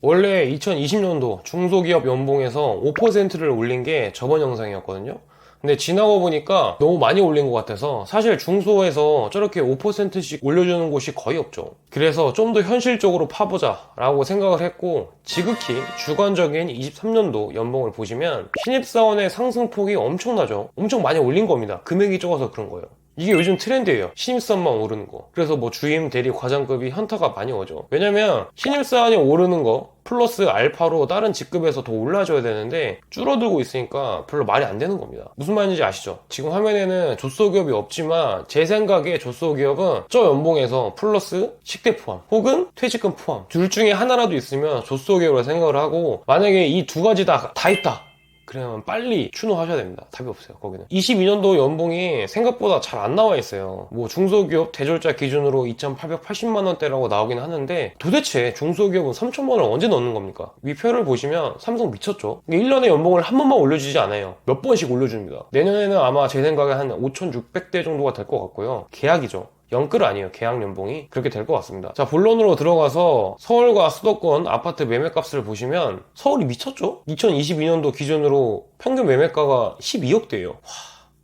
원래 2020년도 중소기업 연봉에서 5%를 올린 게 저번 영상이었거든요. 근데 지나고 보니까 너무 많이 올린 것 같아서 사실 중소에서 저렇게 5%씩 올려주는 곳이 거의 없죠. 그래서 좀 더 현실적으로 파보자 라고 생각을 했고 지극히 주관적인 23년도 연봉을 보시면 신입사원의 상승폭이 엄청나죠. 엄청 많이 올린 겁니다. 금액이 적어서 그런 거예요. 이게 요즘 트렌드예요. 신입사원만 오르는 거. 그래서 뭐 주임, 대리, 과장급이 현타가 많이 오죠. 왜냐면 신입사원이 오르는 거 플러스 알파로 다른 직급에서 더 올라줘야 되는데 줄어들고 있으니까 별로 말이 안 되는 겁니다. 무슨 말인지 아시죠? 지금 화면에는 조소기업이 없지만 제 생각에 조소기업은 저 연봉에서 플러스 식대 포함 혹은 퇴직금 포함 둘 중에 하나라도 있으면 조소기업으로 생각을 하고 만약에 이 두 가지 다, 다 있다. 그러면 빨리 추노하셔야 됩니다. 답이 없어요, 거기는. 22년도 연봉이 생각보다 잘 안 나와 있어요. 뭐 중소기업 대졸자 기준으로 2,880만 원대라고 나오긴 하는데 도대체 중소기업은 3천만 원을 언제 넣는 겁니까? 위표를 보시면 삼성 미쳤죠? 1년에 연봉을 한 번만 올려주지 않아요. 몇 번씩 올려줍니다. 내년에는 아마 제 생각에 한 5,600대 정도가 될 것 같고요. 계약이죠. 영끌 아니에요. 계약 연봉이 그렇게 될 것 같습니다. 자 본론으로 들어가서 서울과 수도권 아파트 매매값을 보시면 서울이 미쳤죠? 2022년도 기준으로 평균 매매가가 12억대예요.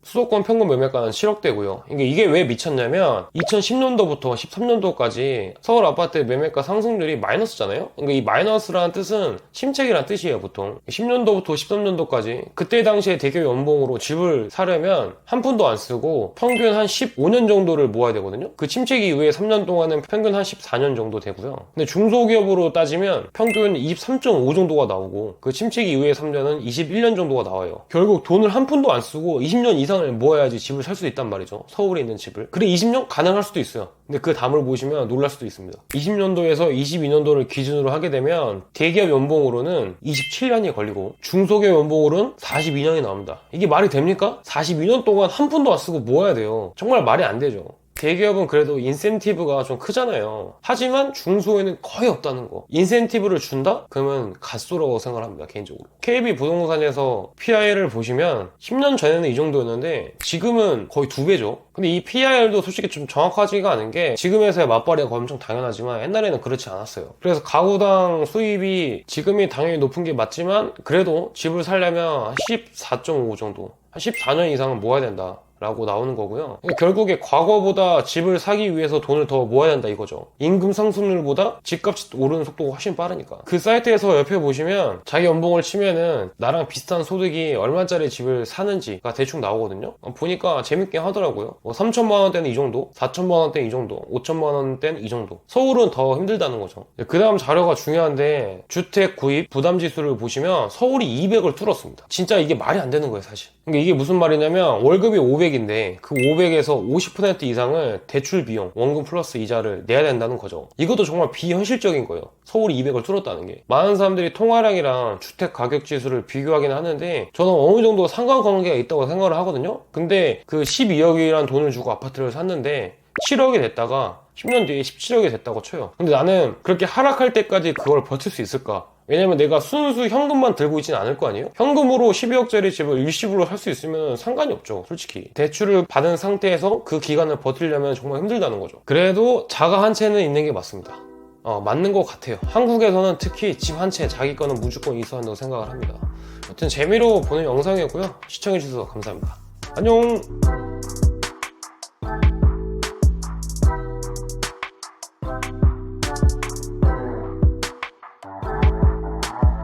수도권 평균 매매가는 7억대고요. 이게, 이게 왜 미쳤냐면 2010년도부터 13년도까지 서울 아파트 매매가 상승률이 마이너스잖아요. 그러니까 이 마이너스라는 뜻은 침체기란 뜻이에요, 보통. 10년도부터 13년도까지 그때 당시에 대기업 연봉으로 집을 사려면 한 푼도 안 쓰고 평균 한 15년 정도를 모아야 되거든요. 그 침체기 이후에 3년 동안은 평균 한 14년 정도 되고요. 근데 중소기업으로 따지면 평균 23.5 정도가 나오고 그 침체기 이후에 3년은 21년 정도가 나와요. 결국 돈을 한 푼도 안 쓰고 20년 이상 을 모아야지 집을 살 수 있단 말이죠. 서울에 있는 집을. 그래 20년 가능할 수도 있어요. 근데 그 담을 보시면 놀랄 수도 있습니다. 20년도에서 22년도를 기준으로 하게 되면 대기업 연봉으로는 27년이 걸리고 중소기업 연봉으로는 42년이 나옵니다. 이게 말이 됩니까? 42년 동안 한 푼도 안 쓰고 모아야 돼요. 정말 말이 안 되죠. 대기업은 그래도 인센티브가 좀 크잖아요. 하지만 중소에는 거의 없다는 거. 인센티브를 준다? 그러면 갓소라고 생각합니다, 개인적으로. KB 부동산에서 PI를 보시면 10년 전에는 이 정도였는데 지금은 거의 두 배죠. 근데 이 PIR도 솔직히 좀 정확하지가 않은 게 지금에서야 맞벌이가 엄청 당연하지만 옛날에는 그렇지 않았어요. 그래서 가구당 수입이 지금이 당연히 높은 게 맞지만 그래도 집을 살려면 14.5 정도. 한 14년 이상은 모아야 된다. 라고 나오는 거고요. 결국에 과거보다 집을 사기 위해서 돈을 더 모아야 한다 이거죠. 임금 상승률보다 집값이 오르는 속도가 훨씬 빠르니까. 그 사이트에서 옆에 보시면 자기 연봉을 치면은 나랑 비슷한 소득이 얼마짜리 집을 사는지가 대충 나오거든요. 어, 보니까 재밌게 하더라고요. 뭐 3천만 원대는 이 정도, 4천만 원대는 이 정도, 5천만 원대는 이 정도. 서울은 더 힘들다는 거죠. 그 다음 자료가 중요한데 주택 구입 부담 지수를 보시면 서울이 200을 뚫었습니다. 진짜 이게 말이 안 되는 거예요, 사실. 그러니까 이게 무슨 말이냐면 월급이 500 인데 그 500에서 50% 이상을 대출 비용, 원금 플러스 이자를 내야 된다는 거죠. 이것도 정말 비현실적인 거예요. 서울이 200을 뚫었다는 게. 많은 사람들이 통화량이랑 주택 가격 지수를 비교하긴 하는데 저는 어느 정도 상관관계가 있다고 생각을 하거든요. 근데 그 12억이란 돈을 주고 아파트를 샀는데 7억이 됐다가 10년 뒤에 17억이 됐다고 쳐요. 근데 나는 그렇게 하락할 때까지 그걸 버틸 수 있을까? 왜냐면 내가 순수 현금만 들고 있진 않을 거 아니에요? 현금으로 12억짜리 집을 일시불로 살 수 있으면 상관이 없죠, 솔직히. 대출을 받은 상태에서 그 기간을 버티려면 정말 힘들다는 거죠. 그래도 자가 한 채는 있는 게 맞습니다. 어, 맞는 것 같아요. 한국에서는 특히 집 한 채 자기 거는 무조건 있어야 한다고 생각을 합니다. 여튼 재미로 보는 영상이었고요. 시청해주셔서 감사합니다. 안녕!